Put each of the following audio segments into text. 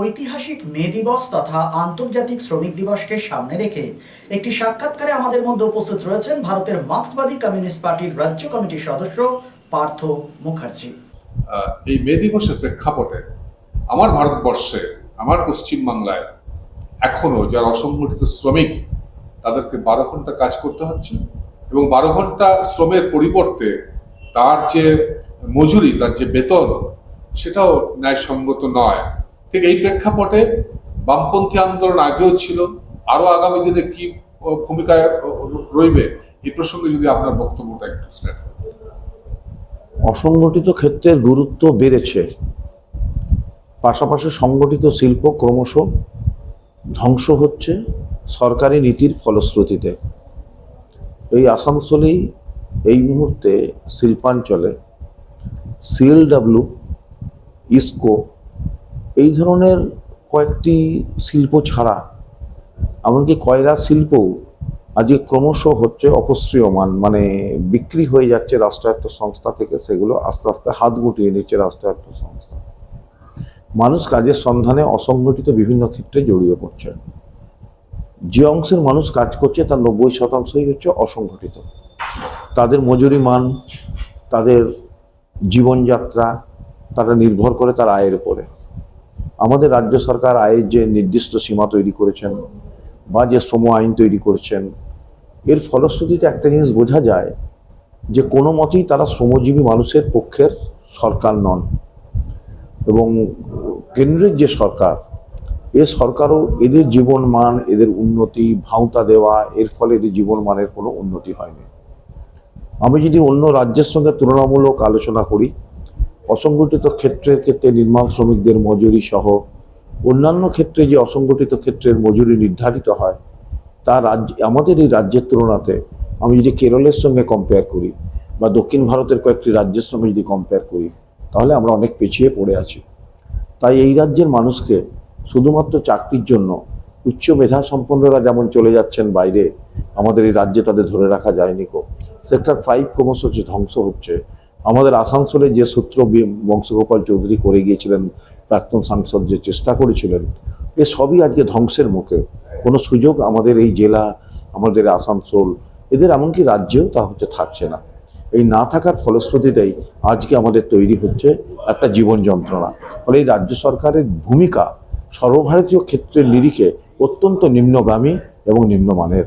ঐতিহাসিক মে দিবস তথা আন্তর্জাতিক শ্রমিক দিবসকে সামনে রেখে একটি সাক্ষাৎকারে আমাদের মধ্যে উপস্থিত রয়েছেন ভারতের মার্ক্সবাদী কমিউনিস্ট পার্টির রাজ্য কমিটির সদস্য পার্থ মুখার্জি। এই মে দিবসের প্রেক্ষাপটে আমার ভারতবর্ষে, আমার পশ্চিমবাংলায় এখনও যারা অসংগঠিত শ্রমিক, তাদেরকে বারো ঘণ্টা কাজ করতে হচ্ছে এবং বারো ঘণ্টা শ্রমের পরিবর্তে তার যে মজুরি, তার যে বেতন, সেটাও ন্যায়সঙ্গত নয়। ঠিক এই প্রেক্ষাপটে বামপন্থী আন্দোলন আগেও ছিল আরও আগামী দিনে কি আহ, ভূমিকায় রইবে এই প্রসঙ্গে যদি আপনার বক্তব্যটা একটু অসংগঠিত ক্ষেত্রের গুরুত্ব বেড়েছে। পাশাপাশি সংগঠিত শিল্প ক্রমশ ধ্বংস হচ্ছে সরকারি নীতির ফলশ্রুতিতে। এই আসানসোলেই এই মুহূর্তে শিল্পাঞ্চলে সিএলডাব্লিউ ইসকো এই ধরনের কয়েকটি শিল্প ছাড়া, এমনকি কয়লা শিল্পও আজকে ক্রমশ হচ্ছে অপশ্রিয়মান মানে বিক্রি হয়ে যাচ্ছে রাষ্ট্রায়ত্ত সংস্থা থেকে, সেগুলো আস্তে আস্তে হাত গুটিয়ে নিচ্ছে রাষ্ট্রায়ত্ত সংস্থা। মানুষ কাজের সন্ধানে অসংগঠিত বিভিন্ন ক্ষেত্রে জড়িয়ে পড়ছে। যে অংশের মানুষ কাজ করছে, তার নব্বই শতাংশই হচ্ছে অসংগঠিত। তাদের মজুরি মান, তাদের জীবনযাত্রা, তারা নির্ভর করে তার আয়ের উপরে। আমাদের রাজ্য সরকার আয়ের যে নির্দিষ্ট সীমা তৈরি করেছেন বা যে শ্রম আইন তৈরি করেছেন, এর ফলশ্রুতিতে একটা জিনিস বোঝা যায় যে কোনো মতেই তারা শ্রমজীবী মানুষের পক্ষের সরকার নন এবং কেন্দ্রের যে সরকার, এ সরকারও এদের জীবন মান, এদের উন্নতি, ভাঁওতা দেওয়া, এর ফলে এদের জীবন মানের কোনো উন্নতি হয়নি। আমি যদি অন্য রাজ্যের সঙ্গে তুলনামূলক আলোচনা করি অসংগঠিত ক্ষেত্রের ক্ষেত্রে নির্মাণ শ্রমিকদের মজুরি সহ অন্যান্য ক্ষেত্রে যে অসংগঠিত ক্ষেত্রের মজুরি নির্ধারিত হয়, তা রাজ্য, আমাদের এই রাজ্যের তুলনাতে, আমি যদি কেরলের সঙ্গে কম্পেয়ার করি বা দক্ষিণ ভারতের কয়েকটি রাজ্যের সঙ্গে যদি কম্পেয়ার করি, তাহলে আমরা অনেক পিছিয়ে পড়ে আছি। তাই এই রাজ্যের মানুষকে শুধুমাত্র চাকরির জন্য উচ্চ মেধা সম্পন্নরা যেমন চলে যাচ্ছেন বাইরে, আমাদের এই রাজ্যে তাদের ধরে রাখা যায়নি কো। সেক্টর ফাইভ ক্রমশ ধ্বংস হচ্ছে আমাদের আসানসোলে যে সূত্র বংশগোপাল চৌধুরী করে গিয়েছিলেন, প্রাক্তন সাংসদ যে চেষ্টা করেছিলেন, এ সবই আজকে ধ্বংসের মুখে। কোনো সুযোগ আমাদের এই জেলা, আমাদের আসানসোল, এদের এমনকি রাজ্যেও তা হচ্ছে থাকছে না। এই না থাকার ফলশ্রুতিতেই আজকে আমাদের তৈরি হচ্ছে একটা জীবন যন্ত্রণা। ফলে এই রাজ্য সরকারের ভূমিকা সর্বভারতীয় ক্ষেত্রের নিরিখে অত্যন্ত নিম্নগামী এবং নিম্নমানের।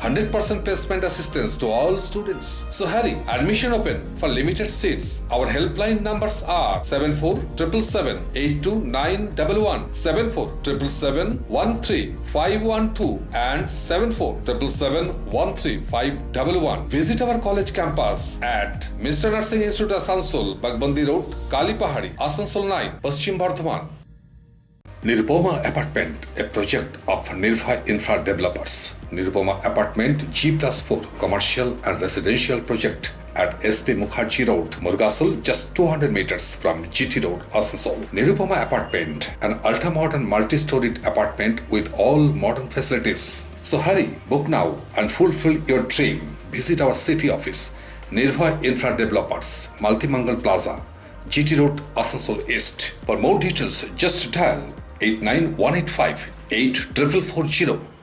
100% placement assistance to all students. So hurry, admission open for limited seats. Our helpline numbers are 7477782911, 7477713512 and 7477713511. Visit our college campus at Mr. Nursing Institute Asansol, Bagbandi Road, Kalipahari, Asansol 9, Paschim Bardhaman. Nirupoma Apartment, a project of Nirvai Infra Developers. Nirupoma Apartment G plus 4 commercial and residential project at SP Mukherjee Road, Murgasol, just 200 meters from GT Road, Asansol. Nirupoma Apartment, an ultra-modern multi-storied apartment with all modern facilities. So hurry, book now and fulfill your dream. Visit our city office, Nirvai Infra Developers, Multimangal Plaza, GT Road, Asansol East. For more details, just dial 89185 8440